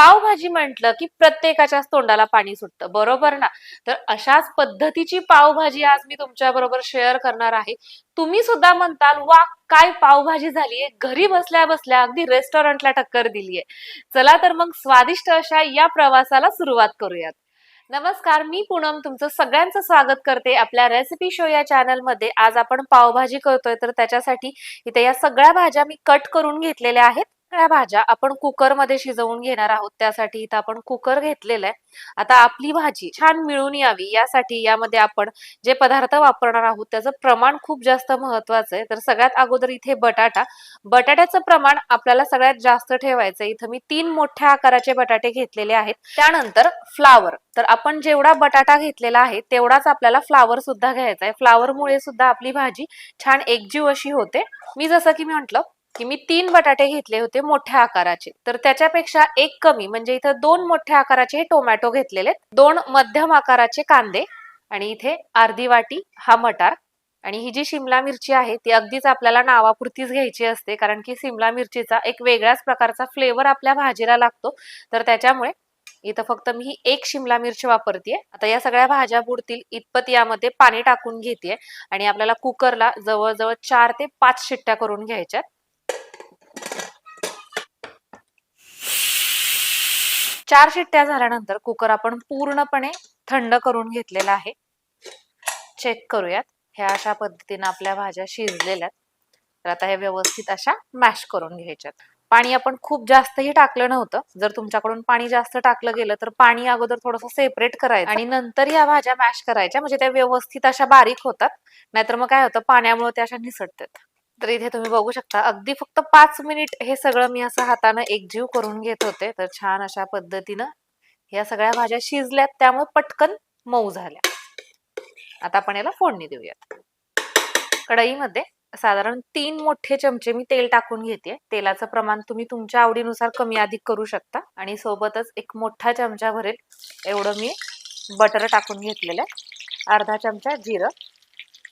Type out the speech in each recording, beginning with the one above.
पावभाजी म्हटलं की प्रत्येकाच्याच तोंडाला पाणी सुटतं. बरोबर ना? तर अशाच पद्धतीची पावभाजी आज मी तुमच्या बरोबर शेअर करणार आहे. तुम्ही सुद्धा म्हणताल वा काय पावभाजी झालीये घरी बसल्या बसल्या अगदी रेस्टॉरंटला टक्कर दिलीये चला तर मग स्वादिष्ट अशा या प्रवासाला सुरुवात करूयात. नमस्कार मी पूनम तुमचं सगळ्यांचं स्वागत करते आपल्या रेसिपी शो या चॅनलमध्ये आज आपण पावभाजी करतोय तर त्याच्यासाठी इथे या सगळ्या भाज्या मी कट करून घेतलेल्या आहेत. सगळ्या भाज्या आपण कुकरमध्ये शिजवून घेणार आहोत त्यासाठी इथं आपण कुकर घेतलेला आहे. आता आपली भाजी छान मिळून यावी यासाठी यामध्ये आपण जे पदार्थ वापरणार आहोत त्याचं प्रमाण खूप जास्त महत्वाचं आहे. तर सगळ्यात अगोदर इथे बटाटा. बटाट्याचं प्रमाण आपल्याला सगळ्यात जास्त ठेवायचं इथं मी तीन मोठ्या आकाराचे बटाटे घेतलेले आहेत. त्यानंतर फ्लावर. तर आपण जेवढा बटाटा घेतलेला आहे तेवढाच आपल्याला फ्लावर सुद्धा घ्यायचा आहे. फ्लावरमुळे सुद्धा आपली भाजी छान एकजीव अशी होते. मी जसं की मी म्हंटल की मी तीन बटाटे घेतले होते मोठ्या आकाराचे. तर त्याच्यापेक्षा एक कमी म्हणजे इथं दोन मोठ्या आकाराचे टोमॅटो घेतलेले दोन मध्यम आकाराचे कांदे आणि इथे अर्धी वाटी हा मटार. आणि ही जी शिमला मिरची आहे ती अगदीच आपल्याला नावापुरतीच घ्यायची असते कारण की शिमला मिरचीचा एक वेगळ्याच प्रकारचा फ्लेवर आपल्या भाजीला लागतो. तर त्याच्यामुळे इथं फक्त मी एक शिमला मिरची वापरतेय. आता या सगळ्या भाज्या बुडतील इतपत यामध्ये पाणी टाकून घेते आणि आपल्याला कुकरला जवळजवळ चार ते पाच शिट्ट्या करून घ्यायच्यात. चार शिट्ट्या झाल्यानंतर कुकर आपण पूर्णपणे थंड करून घेतलेला आहे. चेक करूयात. ह्या अशा पद्धतीने आपल्या भाज्या शिजलेल्या तर आता हे व्यवस्थित अशा मॅश करून घ्यायच्यात. पाणी आपण खूप जास्तही टाकलं नव्हतं. जर तुमच्याकडून पाणी जास्त टाकलं गेलं तर पाणी अगोदर थोडंसं सेपरेट करायचं. आणि नंतर या भाज्या मॅश करायच्या. म्हणजे त्या व्यवस्थित अशा बारीक होतात. नाहीतर मग काय होतं? पाण्यामुळे त्या अशा निसटतात. तर इथे तुम्ही बघू शकता अगदी फक्त पाच मिनिट हे सगळं मी असं हातानं एकजीव करून घेत होते. तर छान अशा पद्धतीनं या सगळ्या भाज्या शिजल्यात त्यामुळे पटकन मऊ झाल्या. आता आपण याला फोडणी देऊयात. कढईमध्ये साधारण तीन मोठे चमचे मी तेल टाकून घेते तेलाचं प्रमाण तुम्ही तुमच्या आवडीनुसार कमी अधिक करू शकता आणि सोबतच एक मोठा चमचा भरेल एवढं मी बटर टाकून घेतलेलं आहे. अर्धा चमचा जिरं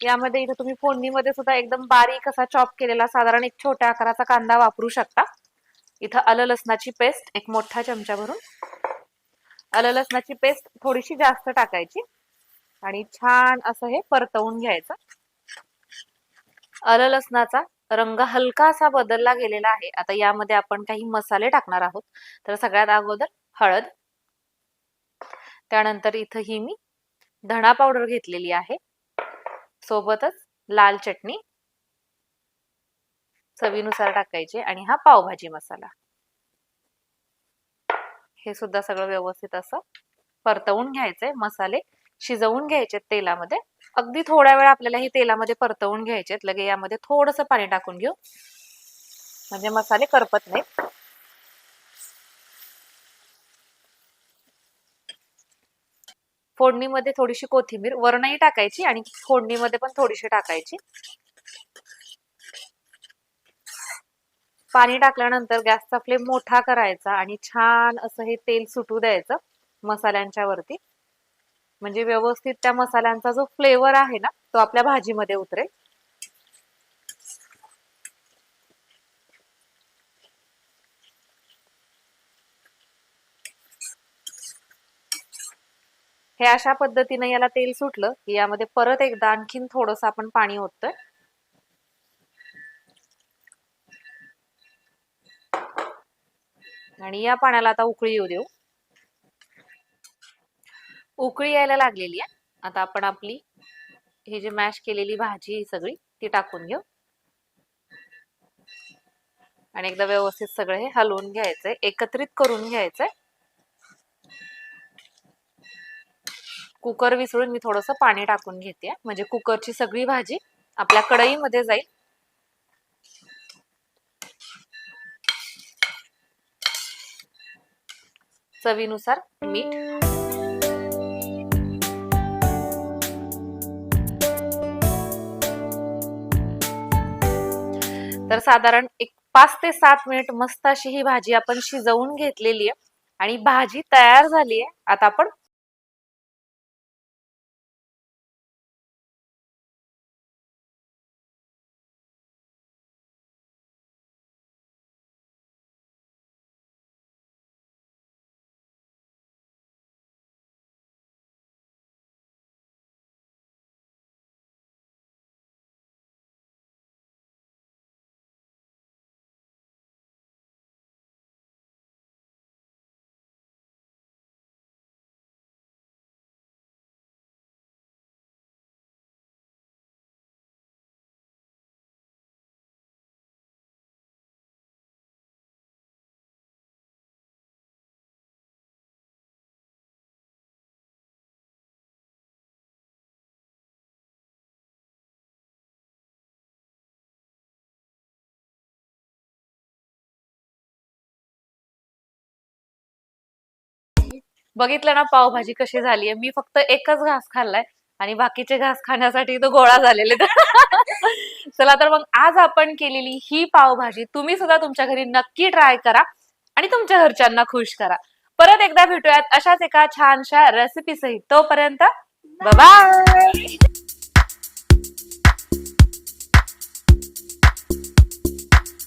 यामध्ये इथं तुम्ही फोडणीमध्ये सुद्धा एकदम बारीक असा चॉप केलेला साधारण एक छोट्या आकाराचा कांदा वापरू शकता. इथं आलं लसणाची पेस्ट एक मोठा चमचा भरून. आलं लसणाची पेस्ट थोडीशी जास्त टाकायची. आणि छान असं हे परतवून घ्यायचं. आलं लसणाचा रंग हलका असा बदलला गेलेला आहे. आता यामध्ये आपण काही मसाले टाकणार आहोत. तर सगळ्यात अगोदर हळद. त्यानंतर इथं ही मी धणा पावडर घेतलेली आहे. सोबतच लाल चटणी चवीनुसार टाकायची आणि हा पावभाजी मसाला. हे सुद्धा सगळं व्यवस्थित असं परतवून घ्यायचंय मसाले शिजवून घ्यायचे तेलामध्ये. अगदी थोड्या वेळ आपल्याला हे तेलामध्ये परतवून घ्यायचे लगे यामध्ये थोडस पाणी टाकून घेऊ. म्हणजे मसाले करपत नाहीत. फोडणीमध्ये थोडीशी कोथिंबीर वरणही टाकायची आणि फोडणीमध्ये पण थोडीशी टाकायची. पाणी टाकल्यानंतर गॅसचा फ्लेम मोठा करायचा आणि छान असं हे तेल सुटू द्यायचं मसाल्यांच्या वरती. म्हणजे व्यवस्थित त्या मसाल्यांचा जो फ्लेवर आहे ना तो आपल्या भाजीमध्ये उतरेल. हे अशा पद्धतीने याला तेल सुटलं की यामध्ये परत एकदा आणखीन थोडस आपण पाणी ओततोय. आणि या पाण्याला आता उकळी येऊ देऊ. उकळी यायला लागलेली आहे. आता आपण आपली ही जी मॅश केलेली भाजी ही सगळी ती टाकून घेऊ. आणि एकदा व्यवस्थित सगळं हे हलवून घ्यायचंय एकत्रित करून घ्यायचंय. कुकर विसळून मी थोडस पाणी टाकून घेते. म्हणजे कुकरची सगळी भाजी आपल्या कढईमध्ये जाईल. चवीनुसार मीठ. तर साधारण एक पाच ते सात मिनिट मस्त अशी ही भाजी आपण शिजवून घेतलेली आहे. आणि भाजी तयार झाली आहे. आता आपण बघितलं ना पावभाजी कशी झालीये मी फक्त एकच घास खाल्लाय आणि बाकीचे घास खाण्यासाठी तो गोळा झालेले चला तर मग आज आपण केलेली ही पावभाजी तुम्ही सुद्धा तुमच्या घरी नक्की ट्राय करा आणि तुमच्या घरच्यांना खुश करा. परत एकदा भेटूयात अशाच एका छानशा रेसिपी सहित. तोपर्यंत बाय